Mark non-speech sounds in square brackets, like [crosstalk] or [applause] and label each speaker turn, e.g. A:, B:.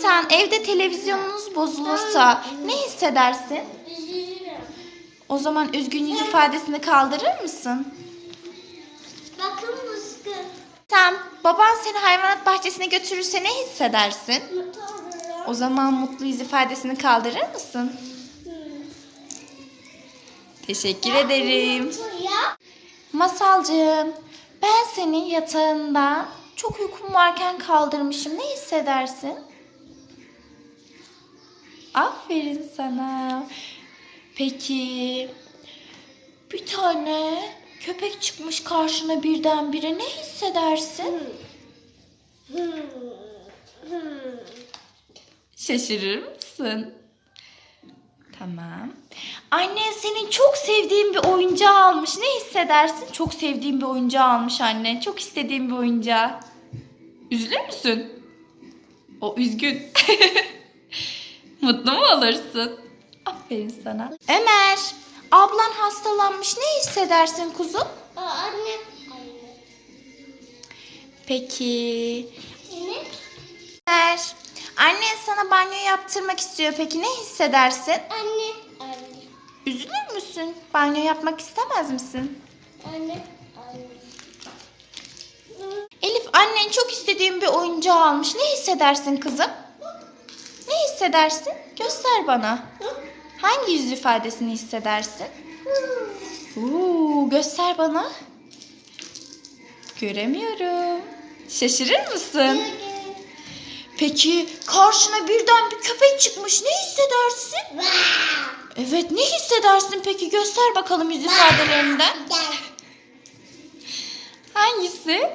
A: Sen evde televizyonunuz bozulursa ne hissedersin?
B: Üzülürüm.
A: O zaman üzgün yüz ifadesini kaldırır mısın?
B: Bakın mıskı.
A: Sen baban seni hayvanat bahçesine götürürse ne hissedersin?
B: Mutlu olurum.
A: O zaman mutlu yüz ifadesini kaldırır mısın? Teşekkür ederim. Masalcığım, ben seni yatağından çok uykum varken kaldırmışım. Ne hissedersin? Aferin sana. Peki, bir tane köpek çıkmış karşına birdenbire ne hissedersin? Şaşırır mısın? Tamam. Annen senin çok sevdiğin bir oyuncağı almış. Ne hissedersin? Çok sevdiğin bir oyuncağı almış anne. Çok istediğin bir oyuncağı. Üzülür müsün? O üzgün. [laughs] Mutlu mu olursun? Aferin sana. Ömer, ablan hastalanmış. Ne hissedersin kuzum?
B: Aa, anne. Anne.
A: Peki.
B: Ne?
A: Ömer, annen sana banyo yaptırmak istiyor. Peki ne hissedersin?
B: Anne. Anne.
A: Üzülür müsün? Banyo yapmak istemez misin?
B: Anne. Anne.
A: Elif annen çok istediğin bir oyuncağı almış. Ne hissedersin kızım? Hissedersin? Göster bana. Hangi yüz ifadesini hissedersin? Oo, göster bana. Göremiyorum. Şaşırır mısın? Peki karşına birden bir köpek çıkmış. Ne hissedersin? Evet ne hissedersin peki? Göster bakalım yüz ifadelerinden. Hangisi?